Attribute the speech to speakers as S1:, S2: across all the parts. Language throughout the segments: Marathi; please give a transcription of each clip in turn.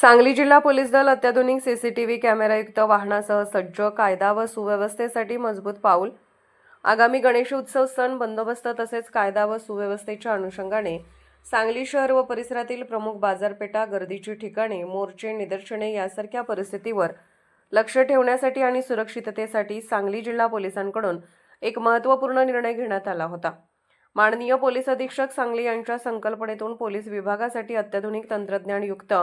S1: सांगली जिल्हा पोलीस दल अत्याधुनिक सीसीटीव्ही कॅमेरायुक्त वाहनासह सज्ज कायदा व सुव्यवस्थेसाठी मजबूत पाऊल. आगामी गणेश उत्सव सण बंदोबस्त तसेच कायदा व सुव्यवस्थेच्या अनुषंगाने सांगली शहर व परिसरातील प्रमुख बाजारपेठा गर्दीची ठिकाणे मोर्चे निदर्शने यासारख्या परिस्थितीवर लक्ष ठेवण्यासाठी आणि सुरक्षिततेसाठी सांगली जिल्हा पोलिसांकडून एक महत्त्वपूर्ण निर्णय घेण्यात आला होता. माननीय पोलीस अधीक्षक सांगली यांच्या संकल्पनेतून पोलीस विभागासाठी अत्याधुनिक तंत्रज्ञानयुक्त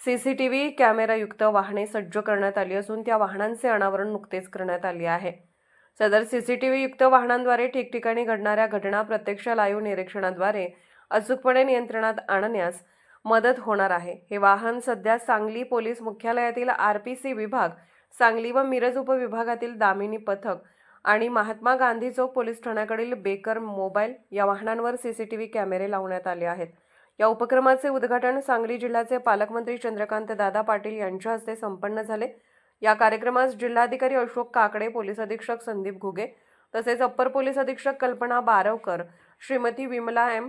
S1: सी सी टी व्ही कॅमेरायुक्त वाहने सज्ज करण्यात आली असून त्या वाहनांचे अनावरण नुकतेच करण्यात आले आहे. सदर सी सी टी युक्त वाहनांद्वारे ठिकठिकाणी घडणाऱ्या घटना प्रत्यक्ष लाईव्ह निरीक्षणाद्वारे अचूकपणे नियंत्रणात आणण्यास मदत होणार आहे. हे वाहन सध्या सांगली पोलीस मुख्यालयातील आर पी सी विभाग सांगली व मिरज उपविभागातील दामिनी पथक आणि महात्मा गांधी चौक पोलीस ठाण्याकडील बेकर मोबाईल या वाहनांवर सी सी टी व्ही कॅमेरे लावण्यात आले आहेत. या उपक्रमाचे उद्घाटन सांगली जिल्ह्याचे पालकमंत्री चंद्रकांत दादा पाटील यांच्या हस्ते संपन्न झाले. या कार्यक्रमास जिल्हाधिकारी अशोक काकडे पोलीस अधीक्षक संदीप घुगे तसेच अप्पर पोलीस अधीक्षक कल्पना बारवकर श्रीमती विमला एम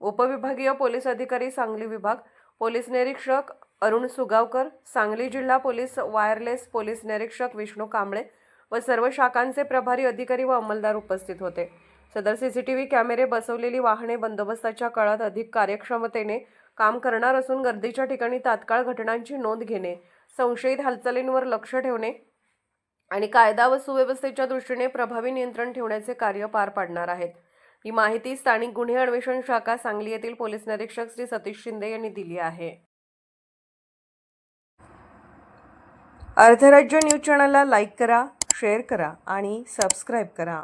S1: उपविभागीय पोलीस अधिकारी सांगली विभाग पोलीस निरीक्षक अरुण सुगावकर सांगली जिल्हा पोलीस वायरलेस पोलीस निरीक्षक विष्णू कांबळे व सर्व शाखांचे प्रभारी अधिकारी व अंमलदार उपस्थित होते. सदर सीसीटीव्ही कॅमेरे बसवलेली वाहने बंदोबस्ताच्या काळात अधिक कार्यक्षमतेने काम करणार असून गर्दीच्या ठिकाणी तात्काळ घटनांची नोंद घेणे संशयित हालचालींवर लक्ष ठेवणे आणि कायदा व सुव्यवस्थेच्या दृष्टीने प्रभावी नियंत्रण ठेवण्याचे कार्य पार पाडणार आहेत. ही माहिती स्थानिक गुन्हे अन्वेषण शाखा सांगली येथील पोलीस निरीक्षक श्री सतीश शिंदे यांनी दिली आहे. अर्धराज्य न्यूज चॅनलला लाईक करा शेअर करा आणि सबस्क्राईब करा.